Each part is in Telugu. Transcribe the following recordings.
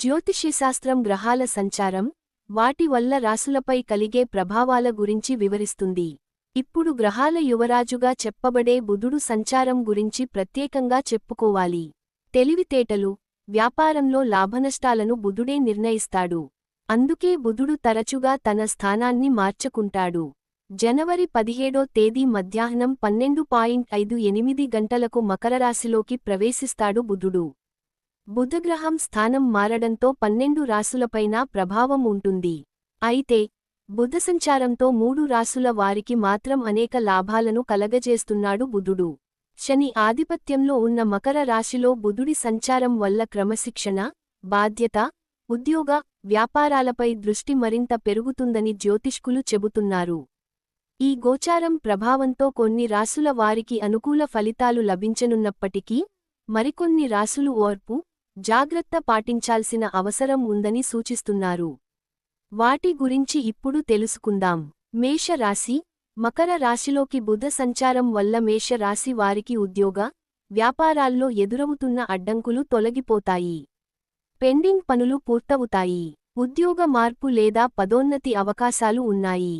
జ్యోతిష్యశాస్త్రం గ్రహాల సంచారం వాటి వల్ల రాసులపై కలిగే ప్రభావాల గురించి వివరిస్తుంది. ఇప్పుడు గ్రహాల యువరాజుగా చెప్పబడే బుధుడు సంచారం గురించి ప్రత్యేకంగా చెప్పుకోవాలి. తెలివితేటలు వ్యాపారంలో లాభనష్టాలను బుధుడే నిర్ణయిస్తాడు. అందుకే బుధుడు తరచుగా తన స్థానాన్ని మార్చుకుంటాడు. జనవరి పదిహేడో తేదీ మధ్యాహ్నం పన్నెండు పాయింట్ ఐదు ఎనిమిది గంటలకు మకరరాశిలోకి ప్రవేశిస్తాడు బుధుడు. బుధగ్రహం స్థానం మారడంతో పన్నెండు రాసులపైన ప్రభావం ఉంటుంది. అయితే బుధ సంచారంతో మూడు రాసుల వారికి మాత్రం అనేక లాభాలను కలగజేస్తున్నాడు బుధుడు. శని ఆధిపత్యంలో ఉన్న మకర రాశిలో బుధుడి సంచారం వల్ల క్రమశిక్షణ బాధ్యత ఉద్యోగ వ్యాపారాలపై దృష్టి మరింత పెరుగుతుందని జ్యోతిష్కులు చెబుతున్నారు. ఈ గోచారం ప్రభావంతో కొన్ని రాసుల వారికి అనుకూల ఫలితాలు లభించనున్నప్పటికీ మరికొన్ని రాసులు ఓర్పు జాగ్రత్త పాటించాల్సిన అవసరం ఉందని సూచిస్తున్నారు. వాటి గురించి ఇప్పుడు తెలుసుకుందాం. మేషరాశి మకర రాశిలోకి బుధ సంచారం వల్ల మేషరాశి వారికి ఉద్యోగ వ్యాపారాల్లో ఎదురవుతున్న అడ్డంకులు తొలగిపోతాయి. పెండింగ్ పనులు పూర్తవుతాయి. ఉద్యోగ మార్పు లేదా పదోన్నతి అవకాశాలు ఉన్నాయి.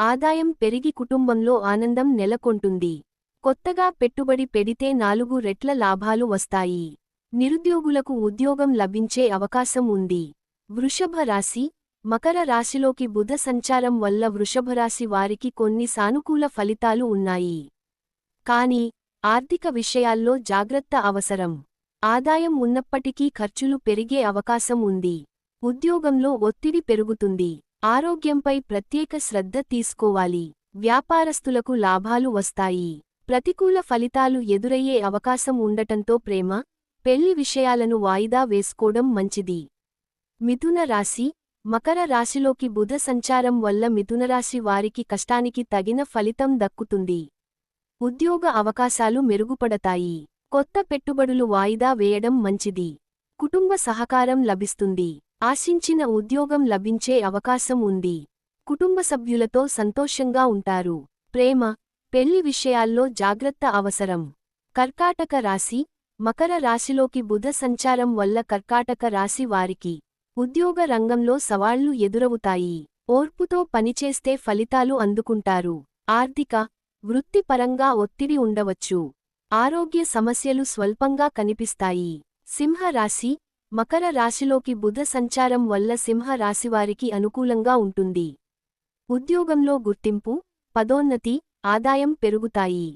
ఆదాయం పెరిగి కుటుంబంలో ఆనందం నెలకొంటుంది. కొత్తగా పెట్టుబడి పెడితే నాలుగు రెట్ల లాభాలు వస్తాయి. నిరుద్యోగులకు ఉద్యోగం లభించే అవకాశం ఉంది. వృషభ రాశి మకర రాశిలోకి బుధ సంచారం వల్ల వృషభరాశి వారికి కొన్ని సానుకూల ఫలితాలు ఉన్నాయి. కాని ఆర్థిక విషయాల్లో జాగ్రత్త అవసరం. ఆదాయం ఉన్నప్పటికీ ఖర్చులు పెరిగే అవకాశం ఉంది. ఉద్యోగంలో ఒత్తిడి పెరుగుతుంది. ఆరోగ్యంపై ప్రత్యేక శ్రద్ధ తీసుకోవాలి. వ్యాపారస్తులకు లాభాలు వస్తాయి. ప్రతికూల ఫలితాలు ఎదురయ్యే అవకాశం ఉండటంతో ప్రేమ పెళ్ళి విషయాలను వాయిదా వేసుకోవడం మంచిది. మిథున రాశి మకర రాశిలోకి బుధ సంచారం వల్ల మిథునరాశి వారికి కష్టానికి తగిన ఫలితం దక్కుతుంది. ఉద్యోగ అవకాశాలు మెరుగుపడతాయి. కొత్త పెట్టుబడులు వాయిదా వేయడం మంచిది. కుటుంబ సహకారం లభిస్తుంది. ఆశించిన ఉద్యోగం లభించే అవకాశం ఉంది. కుటుంబ సభ్యులతో సంతోషంగా ఉంటారు. ప్రేమ పెళ్ళి విషయాల్లో జాగ్రత్త అవసరం. కర్కాటక రాశి మకర రాశిలోకి బుధ సంచారం వల్ల కర్కాటక రాశి వారికి ఉద్యోగ రంగంలో సవాళ్ళు ఎదురవుతాయి. ఓర్పుతో పనిచేస్తే ఫలితాలు అందుకుంటారు. ఆర్థిక వృత్తిపరంగా ఒత్తిడి ఉండవచ్చు. ఆరోగ్య సమస్యలు స్వల్పంగా కనిపిస్తాయి. సింహరాశి మకర రాశిలోకి బుధ సంచారం వల్ల సింహ రాశివారికి అనుకూలంగా ఉంటుంది. ఉద్యోగంలో గుర్తింపు పదోన్నతి ఆదాయం పెరుగుతాయి.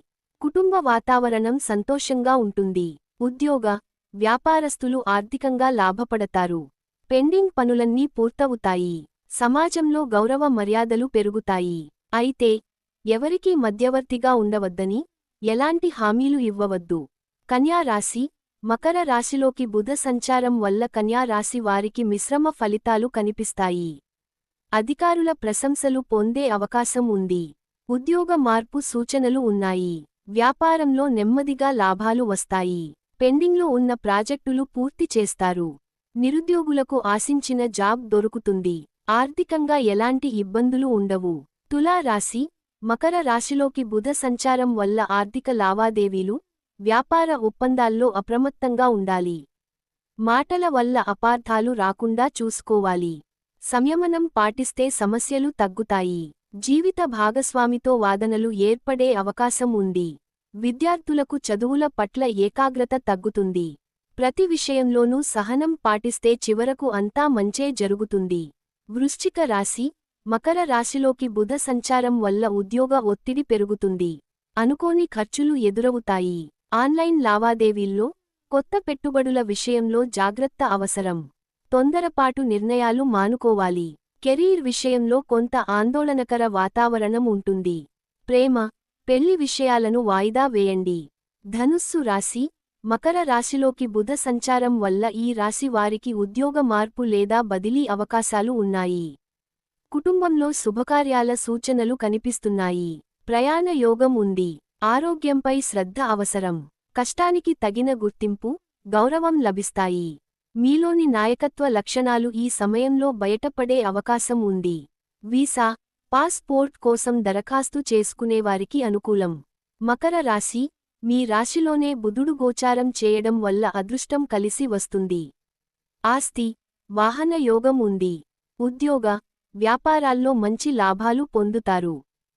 కుటుంబ వాతావరణం సంతోషంగా ఉంటుంది. ఉద్యోగ వ్యాపారస్తులు ఆర్థికంగా లాభపడతారు. పెండింగ్ పనులన్నీ పూర్తవుతాయి. సమాజంలో గౌరవ మర్యాదలు పెరుగుతాయి. అయితే ఎవరికీ మధ్యవర్తిగా ఉండవద్దని ఎలాంటి హామీలు ఇవ్వవద్దు. కన్యారాశి మకర రాశిలోకి బుధ సంచారం వల్ల కన్యారాశి వారికి మిశ్రమ ఫలితాలు కనిపిస్తాయి. అధికారుల ప్రశంసలు పొందే అవకాశం ఉంది. ఉద్యోగ మార్పు సూచనలు ఉన్నాయి. వ్యాపారంలో నెమ్మదిగా లాభాలు వస్తాయి. పెండింగ్లో ఉన్న ప్రాజెక్టులు పూర్తి చేస్తారు. నిరుద్యోగులకు ఆశించిన జాబ్ దొరుకుతుంది. ఆర్థికంగా ఎలాంటి ఇబ్బందులు ఉండవు. తులా రాశి మకర రాశిలోకి బుధ సంచారం వల్ల ఆర్థిక లావాదేవీలు వ్యాపార ఒప్పందాల్లో అప్రమత్తంగా ఉండాలి. మాటల వల్ల అపార్థాలు రాకుండా చూసుకోవాలి. సంయమనం పాటిస్తే సమస్యలు తగ్గుతాయి. జీవిత భాగస్వామితో వాదనలు ఏర్పడే అవకాశం ఉంది. విద్యార్థులకు చదువుల పట్ల ఏకాగ్రత తగ్గుతుంది. ప్రతి విషయంలోనూ సహనం పాటిస్తే చివరకు అంతా మంచే జరుగుతుంది. వృశ్చిక రాశి మకర రాశిలోకి బుధ సంచారం వల్ల ఉద్యోగ ఒత్తిడి పెరుగుతుంది. అనుకోని ఖర్చులు ఎదురవుతాయి. ఆన్లైన్ లావాదేవీల్లో కొత్త పెట్టుబడుల విషయంలో జాగ్రత్త అవసరం. తొందరపాటు నిర్ణయాలు మానుకోవాలి. కెరీర్ విషయంలో కొంత ఆందోళనకర వాతావరణం ఉంటుంది. ప్రేమ పెళ్ళి విషయాలను వాయిదా వేయండి. ధనుస్సు రాశి మకర రాశిలోకి బుధ సంచారం వల్ల ఈ రాశి వారికి ఉద్యోగ మార్పు లేదా బదిలీ అవకాశాలు ఉన్నాయి. కుటుంబంలో శుభకార్యాల సూచనలు కనిపిస్తున్నాయి. ప్రయాణ యోగం ఉంది. ఆరోగ్యంపై శ్రద్ధ అవసరం. కష్టానికి తగిన గుర్తింపు గౌరవం లభిస్తాయి. మీలోని నాయకత్వ లక్షణాలు ఈ సమయంలో బయటపడే అవకాశం ఉంది. వీసా పాస్పోర్ట్ కోసం దరఖాస్తు చేసుకునేవారికి అనుకూలం. మకర రాశి మీ రాశిలోనే బుధుడు గోచారం చేయడం వల్ల అదృష్టం కలిసి వస్తుంది. ఆస్తి వాహన యోగం ఉంది. ఉద్యోగ వ్యాపారాల్లో మంచి లాభాలు పొందుతారు.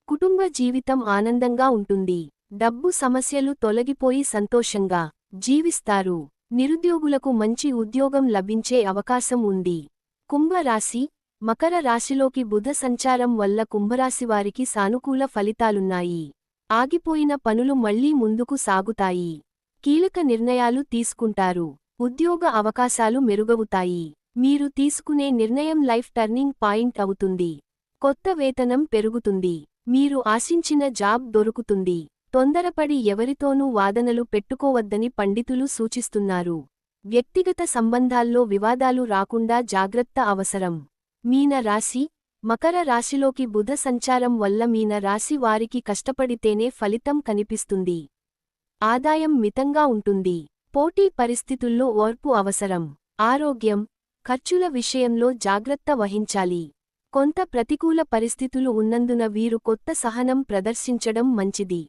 కుటుంబ జీవితం ఆనందంగా ఉంటుంది. డబ్బు సమస్యలు తొలగిపోయి సంతోషంగా జీవిస్తారు. నిరుద్యోగులకు మంచి ఉద్యోగం లభించే అవకాశం ఉంది. కుంభరాశి మకర రాశిలోకి బుధ సంచారం వల్ల కుంభరాశివారికి సానుకూల ఫలితాలున్నాయి. ఆగిపోయిన పనులు మళ్ళీ ముందుకు సాగుతాయి. కీలక నిర్ణయాలు తీసుకుంటారు. ఉద్యోగ అవకాశాలు మెరుగవుతాయి. మీరు తీసుకునే నిర్ణయం లైఫ్ టర్నింగ్ పాయింట్ అవుతుంది. కొత్త వేతనం పెరుగుతుంది. మీరు ఆశించిన జాబ్ దొరుకుతుంది. తొందరపడి ఎవరితోనూ వాదనలు పెట్టుకోవద్దని పండితులు సూచిస్తున్నారు. వ్యక్తిగత సంబంధాల్లో వివాదాలు రాకుండా జాగ్రత్త అవసరం. మీన రాశి మకర రాశిలోకి బుధ సంచారం వల్ల మీన రాశి వారికి కష్టపడితేనే ఫలితం కనిపిస్తుంది. ఆదాయం మితంగా ఉంటుంది. పోటీ పరిస్థితుల్లో ఓర్పు అవసరం. ఆరోగ్యం ఖర్చుల విషయంలో జాగ్రత్త వహించాలి. కొంత ప్రతికూల పరిస్థితులు ఉన్నందున వీరు కొత్త సహనం ప్రదర్శించడం మంచిది.